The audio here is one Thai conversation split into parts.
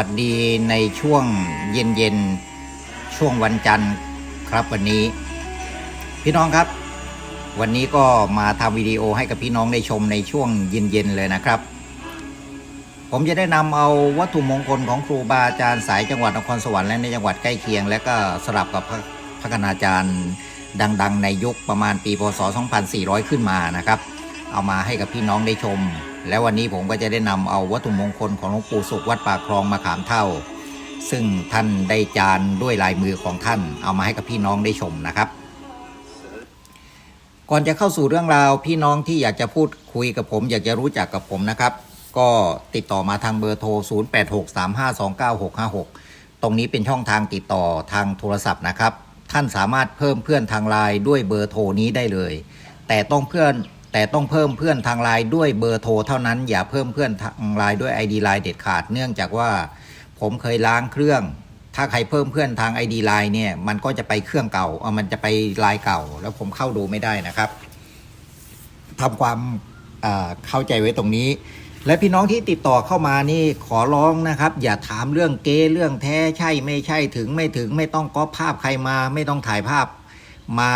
สวัสดีในช่วงเย็นเย็นๆช่วงวันจันทร์ครับวันนี้ พี่น้องครับ วันนี้ก็มาทำวิดีโอให้กับพี่น้องได้ชมในช่วงเย็นเย็นๆเลยนะครับ ผมจะได้นำเอาวัตถุมงคลของครูบาอาจารย์สายจังหวัดนครสวรรค์และในจังหวัดใกล้เคียง และก็สลับกับพระพระคณาจารย์ดัง ๆ ในยุคประมาณปีพศ 2400 ขึ้นมานะครับ เอามาให้กับพี่น้องได้ชม และวันนี้ผมก็จะได้นำเอาวัตถุมงคลของหลวงปู่สุขวัดปากคลองมาขามเท่า ซึ่งท่านได้จานด้วยลายมือของท่าน เอามาให้กับพี่น้องได้ชมนะครับ ก่อนจะเข้าสู่เรื่องราวพี่น้องที่อยากจะพูดคุยกับผม อยากจะรู้จักกับผมนะครับ ก็ติดต่อมาทางเบอร์โทร 0863529656 ตรงนี้เป็นช่องทางติดต่อทางโทรศัพท์นะครับ ท่านสามารถเพิ่มเพื่อนทางไลน์ด้วยเบอร์โทรนี้ได้เลย แต่ต้องเพื่อน แต่ต้องเพิ่มเพื่อนทางไลน์ด้วยเบอร์โทรเท่านั้น อย่าเพิ่มเพื่อนทางไลน์ด้วย ID ไลน์เด็ดขาด เนื่องจากว่าผมเคยล้างเครื่อง ถ้าใครเพิ่มเพื่อนทาง ID ไลน์เนี่ยมันก็จะไปเครื่องเก่าเอามันจะไปไลน์เก่า แล้วผมเข้าดูไม่ได้นะครับทำความเข้าใจไว้ตรงนี้ และพี่น้องที่ติดต่อเข้ามานี่ขอร้องนะครับ อย่าถามเรื่องเก๊เรื่องแท้ใช่ไม่ใช่ถึงไม่ถึงไม่ต้องก๊อปภาพใครมา ไม่ต้องถ่ายภาพมา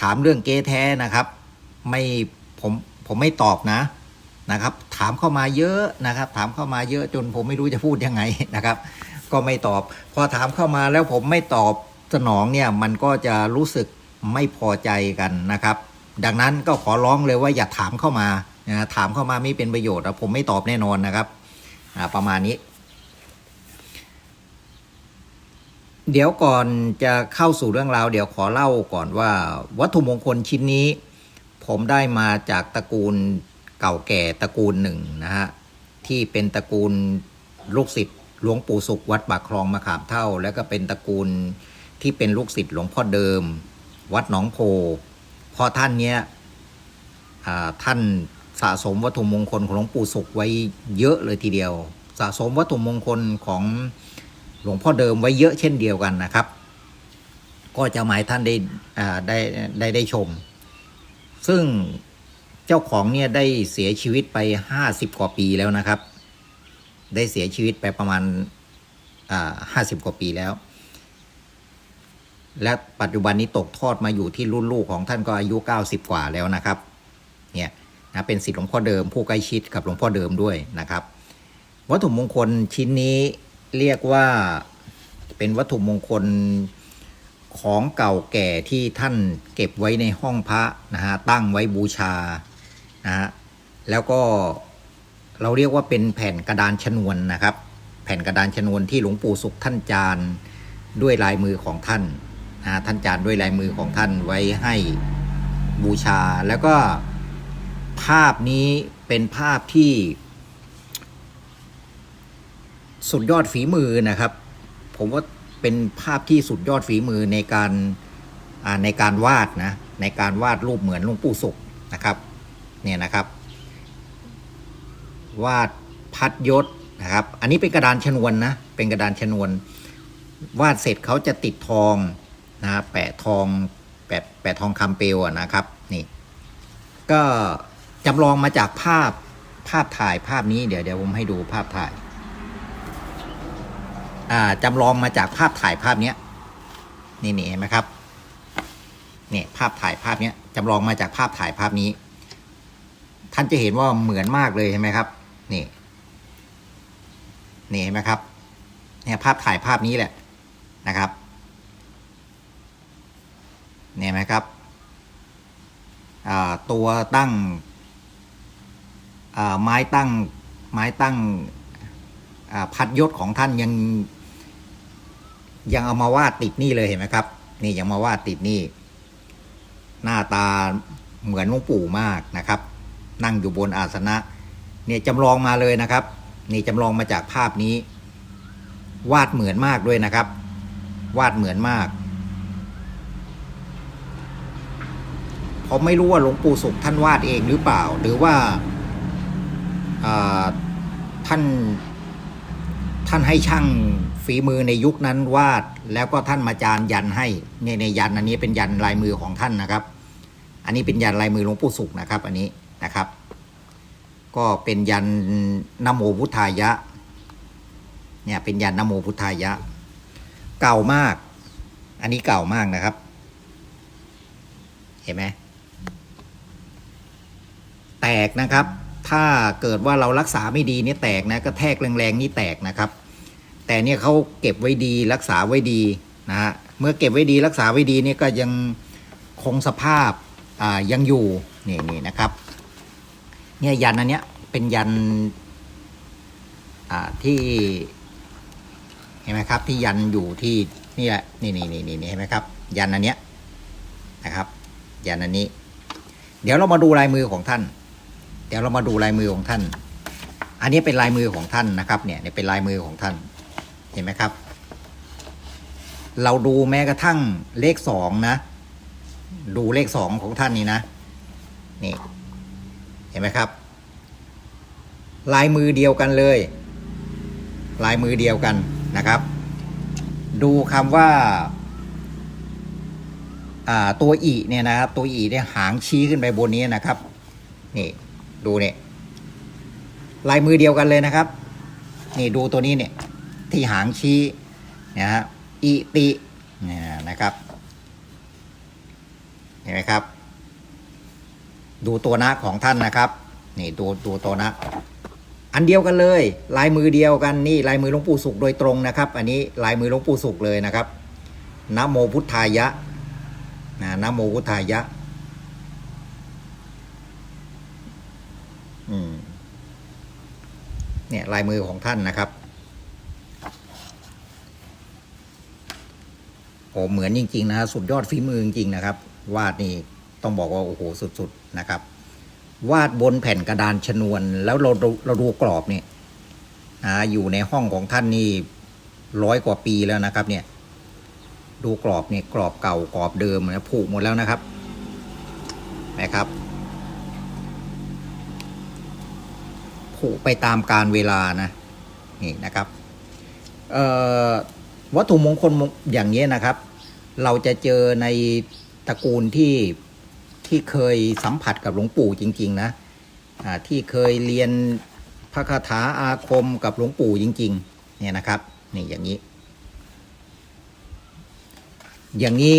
ถามเรื่องเก๊แท้นะครับ ไม่ผมผมไม่ตอบนะนะครับ ถามเข้ามาเยอะนะครับ ถามเข้ามาเยอะจนผมไม่รู้จะพูดยังไงนะครับ ก็ไม่ตอบ พอถามเข้ามาแล้วผมไม่ตอบสนองเนี่ยมันก็จะรู้สึกไม่พอใจกันนะครับ ดังนั้นก็ขอร้องเลยว่าอย่าถามเข้ามานะถามเข้ามาไม่เป็นประโยชน์อะผมไม่ตอบแน่นอนนะครับประมาณนี้ เดี๋ยวก่อนจะเข้าสู่เรื่องราว เดี๋ยวขอเล่าก่อนว่าวัตถุมงคลชิ้นนี้ ผมได้มาจากตระกูลเก่าแก่ตระกูลหนึ่งนะฮะที่เป็นตระกูลลูกศิษย์หลวงปู่สุขวัดปากคลองมะขามเท่า แล้วก็เป็นตระกูลที่เป็นลูกศิษย์หลวงพ่อเดิม วัดหนองโพพอท่านเนี้ยท่านสะสมวัตถุมงคลของหลวงปู่สุขไว้เยอะเลยทีเดียว สะสมวัตถุมงคลของหลวงพ่อเดิมไว้เยอะเช่นเดียวกันนะครับ ก็จะหมายท่านได้ได้ได้ได้ชม ซึ่งเจ้าของเนี่ยได้เสียชีวิตไปห้าสิบกว่าปีแล้วนะครับ ได้เสียชีวิตไปประมาณห้าสิบกว่าปีแล้ว และปัจจุบันนี้ตกทอดมาอยู่ที่รุ่นลูกของท่านก็อายุ90กว่าแล้วนะครับ เนี่ยนะเป็นศิษย์หลวงพ่อเดิมผู้ใกล้ชิดกับหลวงพ่อเดิมด้วยนะครับ วัตถุมงคลชิ้นนี้เรียกว่าเป็นวัตถุมงคล ของเก่าแก่ที่ท่านเก็บไว้ในห้องพระนะฮะตั้งไว้บูชานะฮะแล้วก็เราเรียกว่าเป็นแผ่นกระดานชนวนนะครับ แผ่นกระดานชนวนที่หลวงปู่สุขท่านจานด้วยลายมือของท่านนะท่านจานด้วยลายมือของท่านไว้ให้บูชา แล้วก็ภาพนี้เป็นภาพที่ สุดยอดฝีมือนะครับ ผมว่า เป็นภาพที่สุดยอดฝีมือในการในการวาดนะในการวาดรูปเหมือนหลวงปู่สุขนะครับเนี่ยนะครับ วาดพัดยศนะครับ อันนี้เป็นกระดานชนวนนะเป็นกระดานชนวน วาดเสร็จเขาจะติดทองนะแปะทองแปะแปะทองคำเปลวนะครับนี่ ก็จำลองมาจากภาพภาพถ่ายภาพนี้เดี๋ยวเดี๋ยวผมให้ดูภาพถ่าย จำลองมาจากภาพถ่ายภาพเนี้ยนี่นี่เห็นไหมครับเนี่ยภาพถ่ายภาพเนี้ยจำลองมาจากภาพถ่ายภาพนี้ ท่านจะเห็นว่าเหมือนมากเลยใช่ไหมครับนี่นี่เห็นไหมครับ เนี่ยภาพถ่ายภาพนี้แหละนะครับเนี่ยไหมครับตัวตั้งไม้ตั้งไม้ตั้งพัดยศของท่านยัง ยังเอามาวาดติดนี่เลยเห็นไหมครับ นี่ยังมาวาดติดนี่ หน้าตาเหมือนหลวงปู่มากนะครับ นั่งอยู่บนอาสนะ เนี่ยจำลองมาเลยนะครับ นี่จำลองมาจากภาพนี้ วาดเหมือนมากด้วยนะครับ วาดเหมือนมากผมไม่รู้ว่าหลวงปู่สุขท่านวาดเองหรือเปล่า หรือว่าอ่าท่านท่านให้ช่าง ฝีมือในยุคนั้นวาด แล้วก็ท่านมาจานยันให้ในในยันอันนี้เป็นยันลายมือของท่านนะครับ อันนี้เป็นยันลายมือหลวงปู่สุขนะครับ อันนี้นะครับ ก็เป็นยันนโมพุทธายะ เนี่ยเป็นยันนโมพุทธายะ เก่ามาก อันนี้เก่ามากนะครับ เห็นไหมแตกนะครับ ถ้าเกิดว่าเรารักษาไม่ดีนี่แตกนะกระแทกแรงๆนี่แตกนะครับ แต่เนี่ยเขาเก็บไว้ดีรักษาไว้ดีนะฮะเมื่อเก็บไว้ดีรักษาไว้ดีเนี่ยก็ยังคงสภาพอ่ายังอยู่นี่นี่นะครับเนี่ยยันอันเนี้ยเป็นยันอ่าที่เห็นไหมครับที่ยันอยู่ที่นี่แหละนี่นี่นี่นี่เห็นไหมครับ ยันอันเนี้ยนะครับยันอันนี้ เดี๋ยวเรามาดูลายมือของท่าน เดี๋ยวเรามาดูลายมือของท่าน อันนี้เป็นลายมือของท่านนะครับเนี่ยเนี่ยเป็นลายมือของท่าน เห็นไหมครับ เราดูแม้กระทั่งเลขสองนะ ดูเลขสองของท่านนี่นะ นี่ เห็นไหมครับ ลายมือเดียวกันเลย ลายมือเดียวกันนะครับ ดูคำว่าอ่าตัวอีเนี่ยนะครับ ตัวอีเนี่ยหางชี้ขึ้นไปบนนี้นะครับ นี่ดูเนี่ยลายมือเดียวกันเลยนะครับ นี่ดูตัวนี้เนี่ย ที่หางชี้นะฮะอิติเนี่ยนะครับเห็นไหมครับ ดูตัวนะของท่านนะครับ นี่ดูดูตัวนะ อันเดียวกันเลย ลายมือเดียวกันนี่ลายมือหลวงปู่สุขโดยตรงนะครับ อันนี้ลายมือหลวงปู่สุขเลยนะครับนะโมพุทธายะนะนะโมพุทธายะอืมเนี่ยลายมือของท่านนะครับ อ้เหมือนจริงๆนะสุดยอดฝีมือจริงๆนะครับ วาดนี่ต้องบอกว่าโอ้โหสุดๆนะครับ วาดบนแผ่นกระดานชนวน แล้วเราเราเราดูกรอบเนี่ยอ่าอยู่ในห้องของท่านนี่ร้อยกว่าปีแล้วนะครับเนี่ย ดูกรอบเนี่ยกรอบเก่ากรอบเดิมนะผุหมดแล้วนะครับนะครับผุไปตามการเวลานะนี่นะครับวัตถุมงคลอย่างนี้ยนะครับ เราจะเจอในตระกูลที่ที่เคยสัมผัสกับหลวงปู่จริง ๆ นะที่เคยเรียนพระคาถาอาคมกับหลวงปู่จริง ๆ เนี่ยนะครับนี่อย่างนี้ อย่างนี้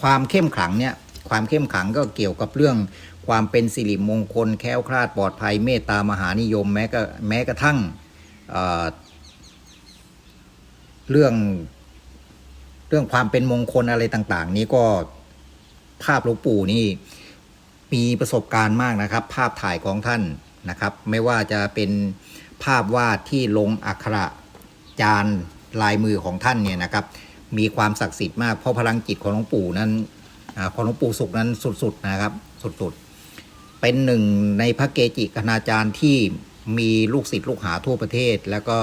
ความเข้มขลังเนี่ยความเข้มขลังก็เกี่ยวกับเรื่องความเป็นสิริมงคลแค้วคลาดปลอดภัยเมตตามหานิยมแม้ก็แม้กระทั่งเรื่อง เรื่องความเป็นมงคลอะไรต่างๆ นี้ก็ภาพหลวงปู่นี่มีประสบการณ์มากนะครับ ภาพถ่ายของท่านนะครับ ไม่ว่าจะเป็นภาพวาดที่ลงอักขระจานลายมือของท่านเนี่ยนะครับ มีความศักดิ์สิทธิ์มากเพราะพลังจิตของหลวงปู่นั้นอของหลวงปู่สุขนั้นสุดๆนะครับ สุดๆ เป็นหนึ่งในพระเกจิคณาจารย์ที่มีลูกศิษย์ลูกหาทั่วประเทศแล้วก็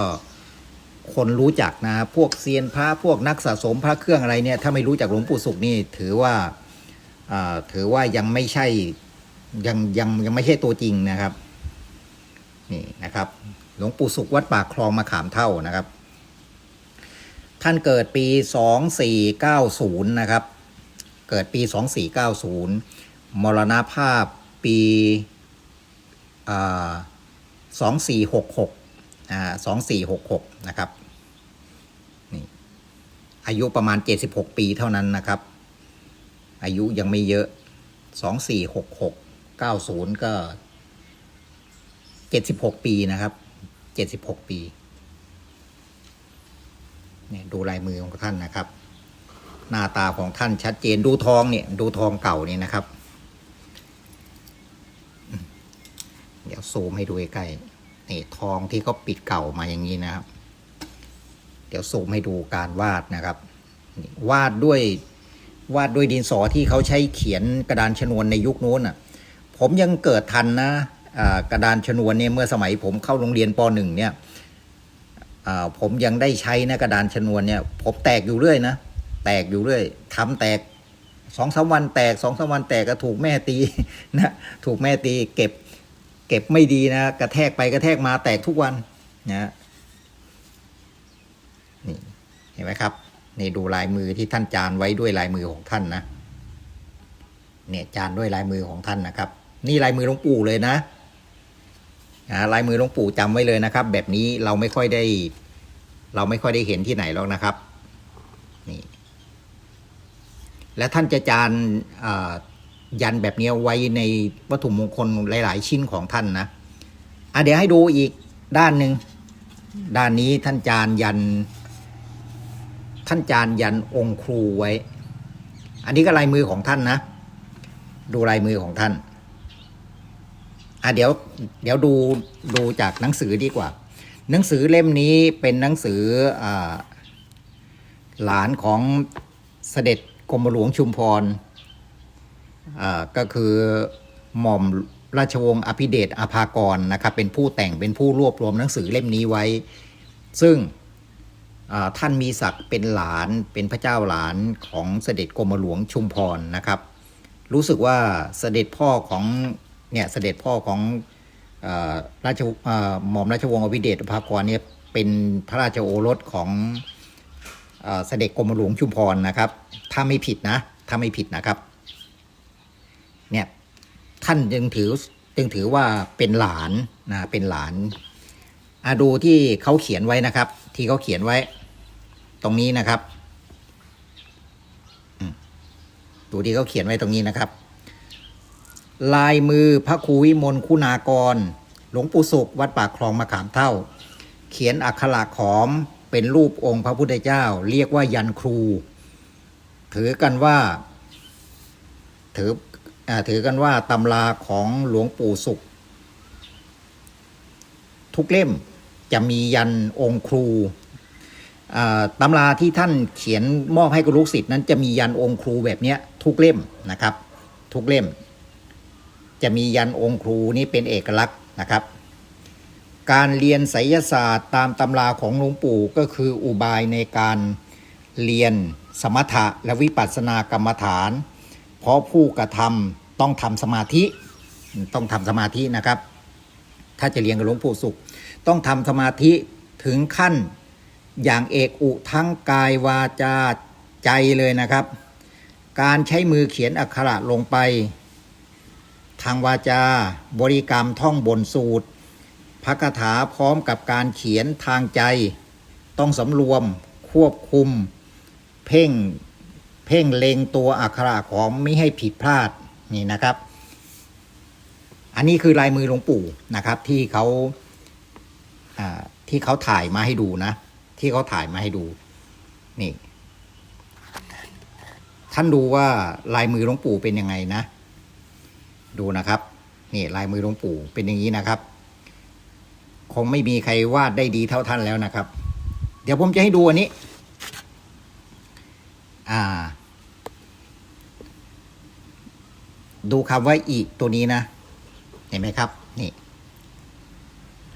คนรู้จักนะพวกเซียนพระพวกนักสะสมพระเครื่องอะไรเนี่ยถ้าไม่รู้จักหลวงปู่สุขนี่ถือว่าถือว่ายังไม่ใช่ยังยังยังไม่ใช่ตัวจริงนะครับนี่นะครับ หลวงปู่สุขวัดปากคลองมาขามเท่านะครับ ท่านเกิดปีสองสี่เก้าศูนย์นะครับ เกิดปีสองสี่เก้าศูนย์มรณภาพปีอ่าส องสี่หกหกอ่าสองสี่หกหกนะครับนี่อายุประมาณเจ็ดสิบหกปีเท่านั้นนะครับ อายุยังไม่เยอะสองสี่หกหกเก้าศูนย์ก็เจ็ดสิบหกปีนะครับเจ็ดสิบหกปีเนี่ยดูลายมือของท่านนะครับ หน้าตาของท่านชัดเจนดูทองเนี่ยดูทองเก่านี่นะครับ เดี๋ยวซูมให้ดูใกล้ๆ นี่ทองที่เขาปิดเก่ามาอย่างนี้นะครับ เดี๋ยวซูมให้ดูการวาดนะครับ วาดด้วยวาดด้วยดินสอที่เขาใช้เขียนกระดานชนวนในยุคนู้นอะ ผมยังเกิดทันนะกระดานชนวนเนี่ยเมื่อสมัยผมเข้าโรงเรียนปหนึ่งเนี่ยผมยังได้ใช้นะกระดานชนวนเนี่ย ผมแตกอยู่เรื่อยนะแตกอยู่เรื่อยทำแตกสองสามวันแตกสองสามวันแตกก็ถูกแม่ตีนะถูกแม่ตีเก็บ เก็บไม่ดีนะ กระแทกไปกระแทกมาแตกทุกวันนะนี่เห็นไหมครับนี่ดูลายมือที่ท่านจานไว้ด้วยลายมือของท่านนะเนี่ยจานด้วยลายมือของท่านนะครับ นี่ลายมือหลวงปู่เลยนะลายมือหลวงปู่จำไว้เลยนะครับ แบบนี้เราไม่ค่อยได้ เราไม่ค่อยได้เห็นที่ไหนหรอกนะครับนี่และท่านจะจานอ่า ยันแบบนี้ไว้ในวัตถุมงคลหลาย ๆ ชิ้นของท่านนะอะเดี๋ยวให้ดูอีกด้านหนึ่งด้านนี้ท่านจานยัน ท่านจานยันองค์ครูไว้ อันนี้ก็ลายมือของท่านนะ ดูลายมือของท่านอะเดี๋ยว เดี๋ยวดูดูจากหนังสือดีกว่า หนังสือเล่มนี้เป็นหนังสืออาหลานของเสด็จกรมหลวงชุมพร ก็คือหม่อมราชวงศ์อภิเดชอภากรนะครับเป็นผู้แต่งเป็นผู้รวบรวมหนังสือเล่มนี้ไว้ ซึ่งท่านมีศักดิ์เป็นหลานเป็นพระเจ้าหลานของเสด็จกรมหลวงชุมพรนะครับ รู้สึกว่าเสด็จพ่อของเนี่ยเสด็จพ่อของอราชหม่อมราชวงศ์อภิเดชอภากรเนี่ยเป็นพระราชโอรสของเสด็จกรมหลวงชุมพรนะครับ ถ้าไม่ผิดนะ ถ้าไม่ผิดนะครับ เนี่ยท่านจึงถือจึงถือว่าเป็นหลานนะเป็นหลานอาดูที่เขาเขียนไว้นะครับ ที่เขาเขียนไว้ ตรงนี้นะครับดูที่เขาเขียนไว้ตรงนี้นะครับ ลายมือพระครูวิมลคุณากร หลวงปู่สุขวัดปากคลองมะขามเท่า เขียนอักขระขอมเป็นรูปองค์พระพุทธเจ้า เรียกว่ายันครู ถือกันว่า ถือ ถือกันว่าตำราของหลวงปู่สุข ทุกเล่มจะมียันองค์ครูตำราที่ท่านเขียนมอบให้กับลูกศิษย์นั้นจะมียันองค์ครูแบบนี้ทุกเล่มนะครับ ทุกเล่ม จะมียันองค์ครูนี่เป็นเอกลักษณ์นะครับ การเรียนไสยศาสตร์ตามตำราของหลวงปู่ก็คืออุบายในการเรียนสมถะและวิปัสสนากรรมฐาน เพราะผู้กระทำ ต้องทำสมาธิ ต้องทำสมาธินะครับ ถ้าจะเรียนกับหลวงปู่สุข ต้องทำสมาธิถึงขั้นอย่างเอกอุทั้งกายวาจาใจเลยนะครับ การใช้มือเขียนอักขระลงไป ทางวาจาบริกรรมท่องบนสูตรพระคาถาพร้อมกับการเขียนทางใจ ต้องสำรวมควบคุม เพ่งเพ่งเล็งตัวอักขระของไม่ให้ผิดพลาด นี่นะครับ อันนี้คือลายมือหลวงปู่นะครับ ที่เขาที่เขาถ่ายมาให้ดูนะ ที่เขาถ่ายมาให้ดู นี่ ท่านดูว่าลายมือหลวงปู่เป็นยังไงนะ ดูนะครับ นี่ลายมือหลวงปู่เป็นอย่างนี้นะครับ คงไม่มีใครวาดได้ดีเท่าท่านแล้วนะครับ เดี๋ยวผมจะให้ดูอันนี้ อ่า ดูคำว่าอีตัวนี้นะ เห็นไหมครับ นี่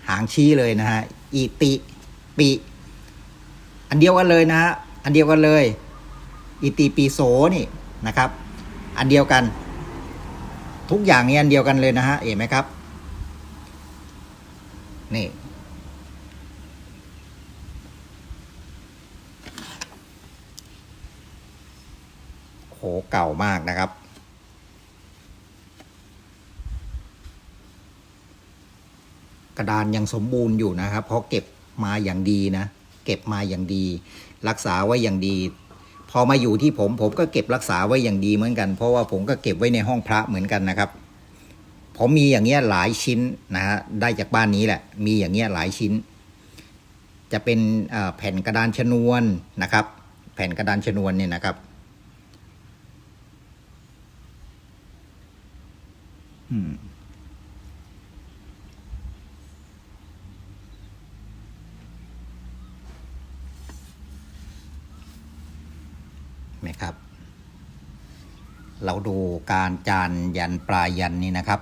หางชี้เลยนะฮะอีติปิอันเดียวกันเลยนะฮะอันเดียวกันเลย อิติปิโสนี่นะครับ อันเดียวกัน ทุกอย่างนี้อันเดียวกันเลยนะฮะเห็นไหมครับ นี่โหเก่ามากนะครับ กระดานยังสมบูรณ์อยู่นะครับ เพราะเก็บมาอย่างดีนะ เก็บมาอย่างดี รักษาไว้อย่างดี พอมาอยู่ที่ผมผมก็เก็บรักษาไว้อย่างดีเหมือนกัน เพราะว่าผมก็เก็บไว้ในห้องพระเหมือนกันนะครับ ผมมีอย่างเงี้ยหลายชิ้นนะฮะได้จากบ้านนี้แหละ มีอย่างเงี้ยหลายชิ้น จะเป็นแผ่นกระดานชนวนนะครับ แผ่นกระดานชนวนเนี่ยนะครับอืม ไหมครับ เราดูการจานยันปลายยันนี่นะครับ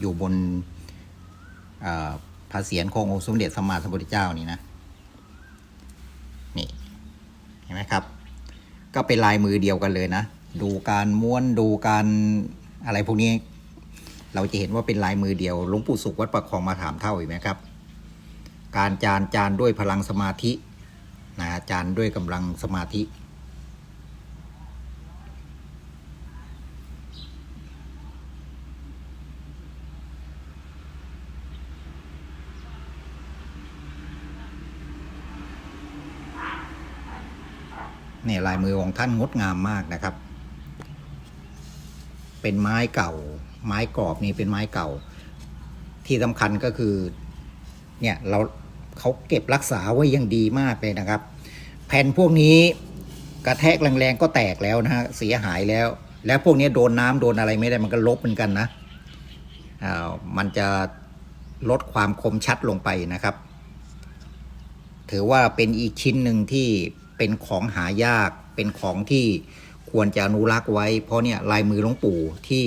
อยู่บนพระเศียรขององค์สมเด็จสมมาสัมพุทธเจ้านี่นะ นี่เห็นไหมครับ ก็เป็นลายมือเดียวกันเลยนะ ดูการม้วนดูการอะไรพวกนี้ เราจะเห็นว่าเป็นลายมือเดียวหลวงปู่สุขวัดประคองมาถามเท่าเห็นไหมครับ การจานจานด้วยพลังสมาธินะจานด้วยกำลังสมาธิ นี่ลายมือของท่านงดงามมากนะครับ เป็นไม้เก่า ไม้กรอบนี่เป็นไม้เก่า ที่สำคัญก็คือ เนี่ยเราเขาเก็บรักษาไว้อย่างดีมากเลยนะครับ แผ่นพวกนี้กระแทกแรงๆก็แตกแล้วนะฮะเสียหายแล้ว แล้วพวกนี้โดนน้ำโดนอะไรไม่ได้มันก็ลบเหมือนกันนะอ่ามันจะลดความคมชัดลงไปนะครับ ถือว่าเป็นอีกชิ้นหนึ่งที่ เป็นของหายาก เป็นของที่ควรจะอนุรักษ์ไว้ เพราะเนี่ยลายมือหลวงปู่ที่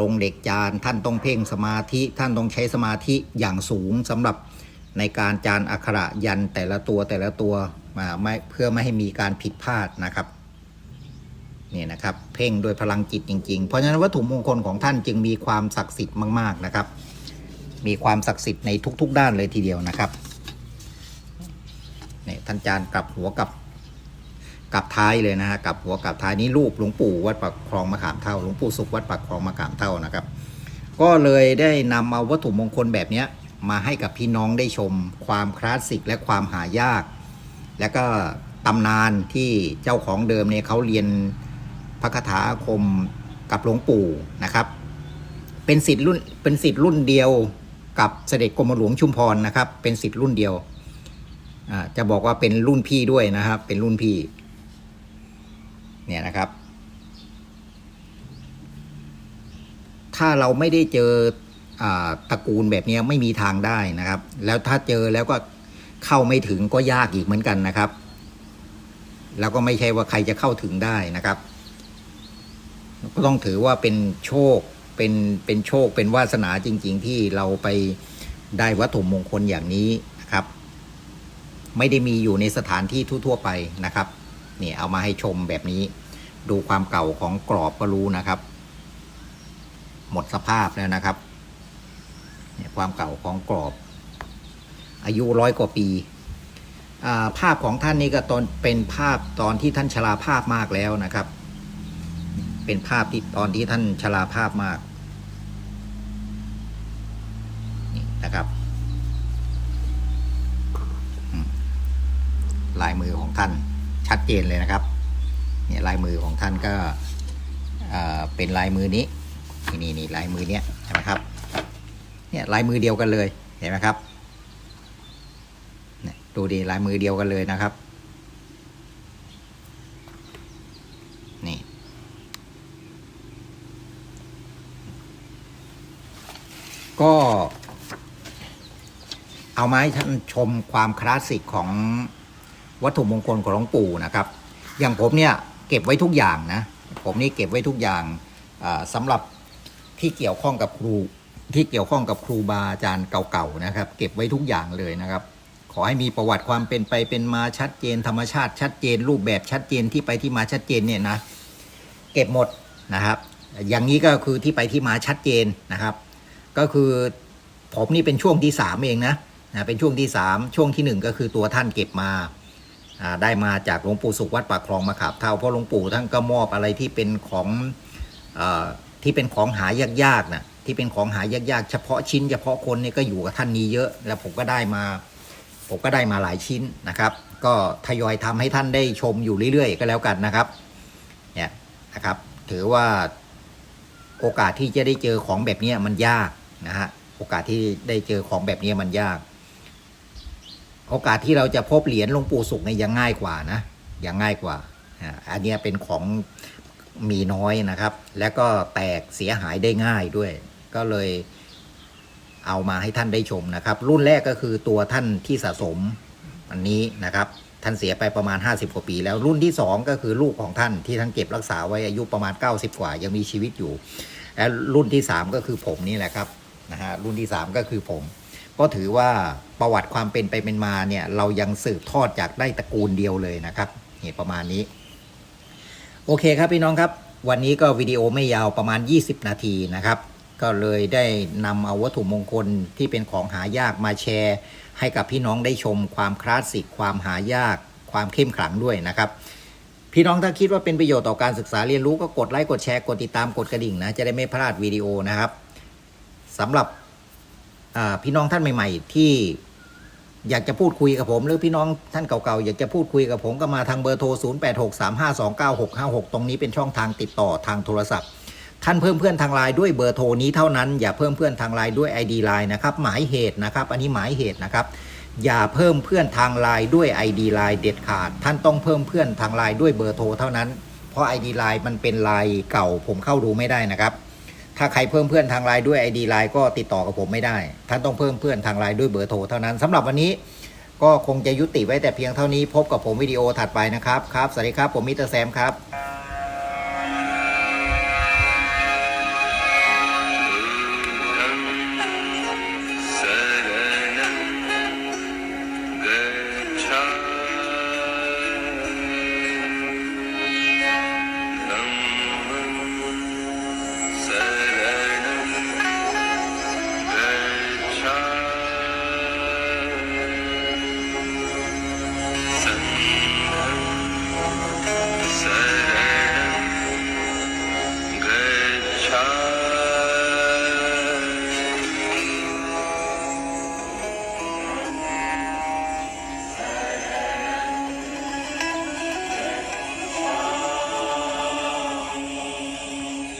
ลงเด็กจานท่านต้องเพ่งสมาธิท่านต้องใช้สมาธิอย่างสูงสำหรับในการจานอักขระยันแต่ละตัวแต่ละตัวมาไม่เพื่อไม่ให้มีการผิดพลาดนะครับนี่นะครับเพ่งโดยพลังจิตจริง ๆ เพราะฉะนั้นวัตถุมงคลของท่านจึงมีความศักดิ์สิทธิ์มาก ๆนะครับ มีความศักดิ์สิทธิ์ในทุก ๆ ด้านเลยทีเดียวนะครับ ท่านจานกลับหัวกับกลับท้ายเลยนะฮะกลับหัวกลับท้ายนี้รูปหลวงปู่วัดปักคลองมะขามเท่าหลวงปู่สุขวัดปักคลองมะขามเท่านะครับ ก็เลยได้นำเอาวัตถุมงคลแบบนี้มาให้กับพี่น้องได้ชม ความคลาสสิกและความหายาก และก็ตำนานที่เจ้าของเดิมเนี่ยเขาเรียนพระคาถาคมกับหลวงปู่นะครับ เป็นสิทธิ์รุ่นเป็นสิทธิ์รุ่นเดียวกับเสด็จกรมหลวงชุมพรนะครับ เป็นสิทธิ์รุ่นเดียว จะบอกว่าเป็นรุ่นพี่ด้วยนะครับ เป็นรุ่นพี่ เนี่ยนะครับ ถ้าเราไม่ได้เจออตระกูลแบบนี้ไม่มีทางได้นะครับ แล้วถ้าเจอแล้วก็เข้าไม่ถึงก็ยากอีกเหมือนกันนะครับ แล้วก็ไม่ใช่ว่าใครจะเข้าถึงได้นะครับ ก็ต้องถือว่าเป็นโชคเป็นเป็นโชคเป็นวาสนาจริง ๆ ที่เราไปได้วัตถุมงคลอย่างนี้นะครับ ไม่ได้มีอยู่ในสถานที่ทั่วๆไปนะครับนี่เอามาให้ชมแบบนี้ ดูความเก่าของกรอบก็รู้นะครับ หมดสภาพแล้วนะครับเนี่ยความเก่าของกรอบ อายุร้อยกว่าปีภาพของท่านนี่ก็ตอนเป็นภาพตอนที่ท่านชราภาพมากแล้วนะครับ เป็นภาพที่ตอนที่ท่านชราภาพมากนี่นะครับ ลายมือของท่านชัดเจนเลยนะครับเนี่ยลายมือของท่านก็เป็นลายมือนี้นี่นี่นลายมือเนี้ยใช่ไหมครับเนี่ยลายมือเดียวกันเลยเห็นไหมครับเนี่ยดูดีลายมือเดียวกันเลยนะครับนี่ก็เอามาให้ท่านชมความคลาสสิกของ วัตถุมงคลของหลวงปู่นะครับ อย่างผมเนี่ยเก็บไว้ทุกอย่างนะ ผมนี่เก็บไว้ทุกอย่างอ่าสำหรับที่เกี่ยวข้องกับครูที่เกี่ยวข้องกับครูบาอาจารย์เก่าๆนะครับ เก็บไว้ทุกอย่างเลยนะครับ ขอให้มีประวัติความเป็นไปเป็นมาชัดเจน ธรรมชาติชัดเจน รูปแบบชัดเจนที่ไปที่มาชัดเจนเนี่ยนะเก็บหมดนะครับ อย่างนี้ก็คือที่ไปที่มาชัดเจนนะครับ ก็คือผมนี่เป็นช่วงที่สามเองนะนะเป็นช่วงที่สามช่วงที่หนึ่งก็คือตัวท่านเก็บมา ได้มาจากหลวงปู่สุขวัดปากคลองมาขาบเท่าเพราะหลวงปู่ท่านก็มอบอะไรที่เป็นของอที่เป็นของหายากๆนะที่เป็นของหายากๆ เฉพาะชิ้น เฉพาะคนเนี่ยก็อยู่กับท่านนี้เยอะ แล้วผมก็ได้มา ผมก็ได้มาหลายชิ้นนะครับ ก็ทยอยทำให้ท่านได้ชมอยู่เรื่อยๆ ก็แล้วกันนะครับเนี่ยนะครับ ถือว่าโอกาสที่จะได้เจอของแบบนี้มันยากนะฮะโอกาสที่ได้เจอของแบบนี้มันยาก โอกาสที่เราจะพบเหรียญหลวงปู่สุขเนี่ยยังง่ายกว่านะยังง่ายกว่าอันนี้เป็นของมีน้อยนะครับ แล้วก็แตกเสียหายได้ง่ายด้วย ก็เลยเอามาให้ท่านได้ชมนะครับ รุ่นแรกก็คือตัวท่านที่สะสมอันนี้นะครับ ท่านเสียไปประมาณ 50 กว่าปี แล้วรุ่นที่ 2 ก็คือลูกของท่านที่ท่านเก็บรักษาไว้อายุประมาณ 90 กว่า ยังมีชีวิตอยู่และรุ่นที่ 3 ก็คือผมนี่แหละครับนะฮะรุ่นที่ 3 ก็คือผม ก็ถือว่าประวัติความเป็นไปเป็นมาเนี่ยเรายังสืบทอดจากได้ตระกูลเดียวเลยนะครับนี่ประมาณนี้ โอเคครับพี่น้องครับ วันนี้ก็วิดีโอไม่ยาวประมาณ 20 นาทีนะครับ ก็เลยได้นำเอาวัตถุมงคลที่เป็นของหายากมาแชร์ ให้กับพี่น้องได้ชมความคลาสสิกความหายาก ความเข้มขลังด้วยนะครับพี่น้องถ้าคิดว่าเป็นประโยชน์ต่อการศึกษาเรียนรู้ก็กดไลค์กดแชร์กดติดตามกดกระดิ่งนะ จะได้ไม่พลาดวิดีโอนะครับสำหรับ พี่น้องท่านใหม่ ๆ ที่อยากจะพูดคุยกับผม หรือพี่น้องท่านเก่าๆอยากจะพูดคุยกับผมก็มาทางเบอร์โทร 0863529656 ตรงนี้เป็นช่องทางติดต่อทางโทรศัพท์ ท่านเพิ่มเพื่อนทางไลน์ด้วยเบอร์โทรนี้เท่านั้น อย่าเพิ่มเพื่อนทางไลน์ด้วย ID ไลน์นะครับหมายเหตุนะครับ อันนี้หมายเหตุนะครับอย่าเพิ่มเพื่อนทางไลน์ด้วย ID ไลน์เด็ดขาด ท่านต้องเพิ่มเพื่อนทางไลน์ด้วยเบอร์โทรเท่านั้น เพราะ ID ไลน์มันเป็นไลน์เก่าผมเข้าดูไม่ได้นะครับ ถ้าใครเพิ่มเพื่อนทางไลน์ด้วย ID ไลน์ก็ติดต่อกับผมไม่ได้ ท่านต้องเพิ่มเพื่อนทางไลน์ด้วยเบอร์โทรเท่านั้นสำหรับวันนี้ก็คงจะยุติไว้แต่เพียงเท่านี้พบกับผมวิดีโอถัดไปนะครับครับสวัสดีครับผมมิสเตอร์แซมครับ